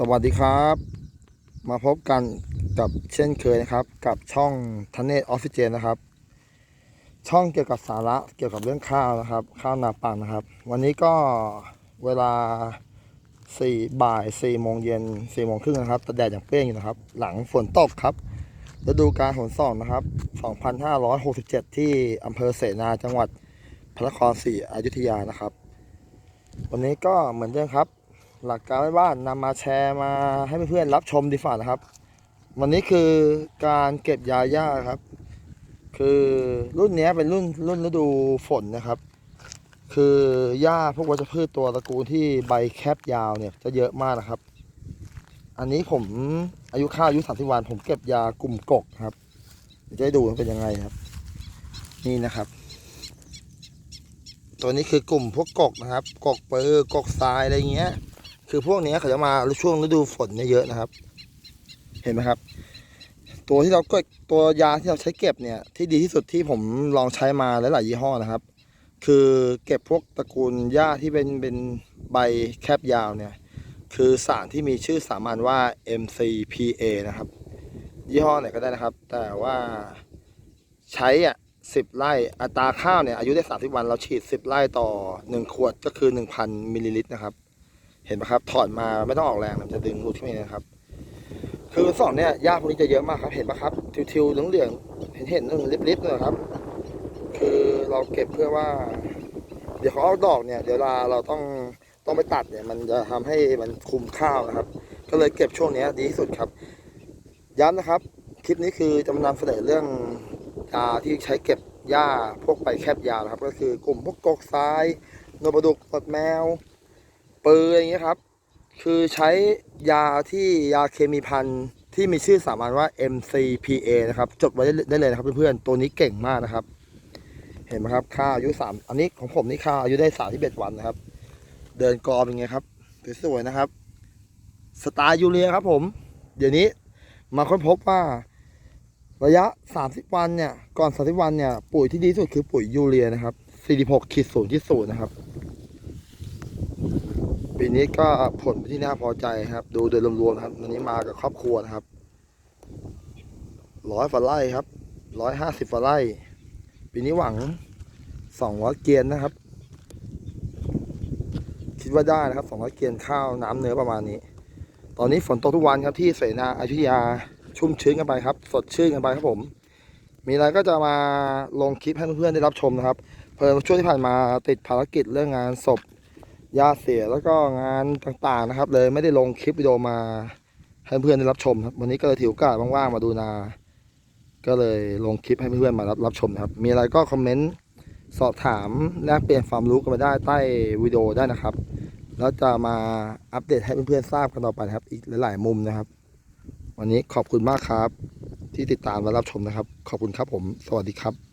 สวัสดีครับ มาพบกันกับเช่นเคยนะครับ กับช่องทันเนตออฟฟิเจนนะครับ ช่องเกี่ยวกับสาระเกี่ยวกับเรื่องข้าวนะครับ ข้าวนาปังนะครับ วันนี้ก็เวลาสี่บ่ายสี่โมงเย็นสี่โมงครึ่งนะครับแต่แดดอย่างเปรี้ยงอยู่นะครับ หลังฝนตกครับฤดูการฝนส่องนะครับ 2567 ที่อำเภอเสนาจังหวัดพระนครศรีอยุธยานะครับ วันนี้ก็เหมือนเดิมครับ หลักการไว้บ้านนำมาแชร์มาให้เพื่อนๆรับชมดีฝ่านะครับ วันนี้คือการเก็บยาย่าครับ คือรุ่นนี้เป็นรุ่นรุ่นฤดูฝนนะครับ คือหญ้าพวกวัชพืชตัวตระกูลที่ใบแคบยาวเนี่ยจะเยอะมากนะครับ อันนี้ผมอายุข้าวอายุสามสิบวัน ผมเก็บยากลุ่มกกครับจะให้ดูว่าเป็นยังไงครับ นี่นะครับ ตัวนี้คือกลุ่มพวกกกนะครับ กกเปอร์กกทรายอะไรเงี้ย คือพวกนี้เขาจะมาช่วงฤดูฝนเนี่ยเยอะนะครับ เห็นไหมครับ ตัวที่เราก็ตัวยาที่เราใช้เก็บเนี่ยที่ดีที่สุดที่ผมลองใช้มาหลายๆยี่ห้อนะครับ คือเก็บพวกตระกูลหญ้าที่เป็นเป็นใบแคบยาวเนี่ย คือสารที่มีชื่อสามัญว่า MCPA นะครับ ยี่ห้อไหนก็ได้นะครับ แต่ว่าใช้อะสิบไร่อัตราข้าวเนี่ยอายุได้สามสิบวันเราฉีดสิบไร่ต่อหนึ่งขวดก็คือหนึ่งพันมิลลิลิตรนะครับ เห็นไหมครับ ถอดมาไม่ต้องออกแรงมันจะดึงรูดขึ้นมานะครับ คือสองเนี่ยหญ้าพวกนี้จะเยอะมากครับ เห็นไหมครับ ทิวๆเหลืองๆเห็นเห็นๆลิบๆเลยครับ คือเราเก็บเพื่อว่า เดี๋ยวเขาออกดอกเนี่ย เดี๋ยวเวลาเราต้องต้องไปตัดเนี่ย มันจะทำให้มันคุมข้าวนะครับ ก็เลยเก็บช่วงเนี้ยดีที่สุดครับ ย้ำนะครับ คลิปนี้คือจะมานำเสนอเรื่องยาที่ใช้เก็บหญ้าพวกใบแคบยาวครับ ก็คือกลุ่มพวกกกทรายโนบดุกปดแมว ปืนอย่างเงี้ยครับ คือใช้ยาที่ยาเคมีพันที่มีชื่อสามัญว่า MCPA นะครับ จดไว้ได้เลยนะครับเพื่อนๆตัวนี้เก่งมากนะครับ เห็นไหมครับข้าอายุสามอันนี้ของผมนี่ข้าอายุได้สามที่เบ็ดวันนะครับ เดินกรอเป็นไงครับสวยๆนะครับสไตล์ยูเรียครับผม เดี๋ยวนี้มาค้นพบว่าระยะ 30 วันเนี่ย ก่อน 30 วันเนี่ย ปุ๋ยที่ดีสุดคือปุ๋ยยูเรียนะครับ46ขีดศูนย์ที่ศูนย์นะครับ ปีนี้ก็ผลเป็นที่น่าพอใจครับ ดูโดยรวมๆนะครับวันนี้มากับครอบครัวนะครับร้อยฝาไร่ครับร้อยห้าสิบฝาไร่ ปีนี้หวังสองร้อยเกียนนะครับ คิดว่าได้นะครับสองร้อยเกียนข้าวน้ำเนื้อประมาณนี้ ตอนนี้ฝนตกทุกวันครับที่เสนาอยุยาชุ่มชื้นกันไปครับ สดชื่นกันไปครับผม มีอะไรก็จะมาลงคลิปให้เพื่อนๆได้รับชมนะครับ เพิ่มช่วงที่ผ่านมาติดภารกิจเรื่องงานศพ ญาเสียแล้วก็งานต่างๆนะครับ เลยไม่ได้ลงคลิปวิดีโอมาให้เพื่อนได้รับชมครับวันนี้ก็เลยถือโอกาสว่างๆมาดูนา ก็เลยลงคลิปให้เพื่อนๆมารับรับชมครับ มีอะไรก็คอมเมนต์สอบถามแลกเปลี่ยนความรู้กันมาได้ใต้วิดีโอได้นะครับแล้วจะมาอัปเดตให้เพื่อนๆทราบกันต่อไปครับ อีกหลายๆมุมนะครับ วันนี้ขอบคุณมากครับ ที่ติดตามและรับชมนะครับ ขอบคุณครับผม สวัสดีครับ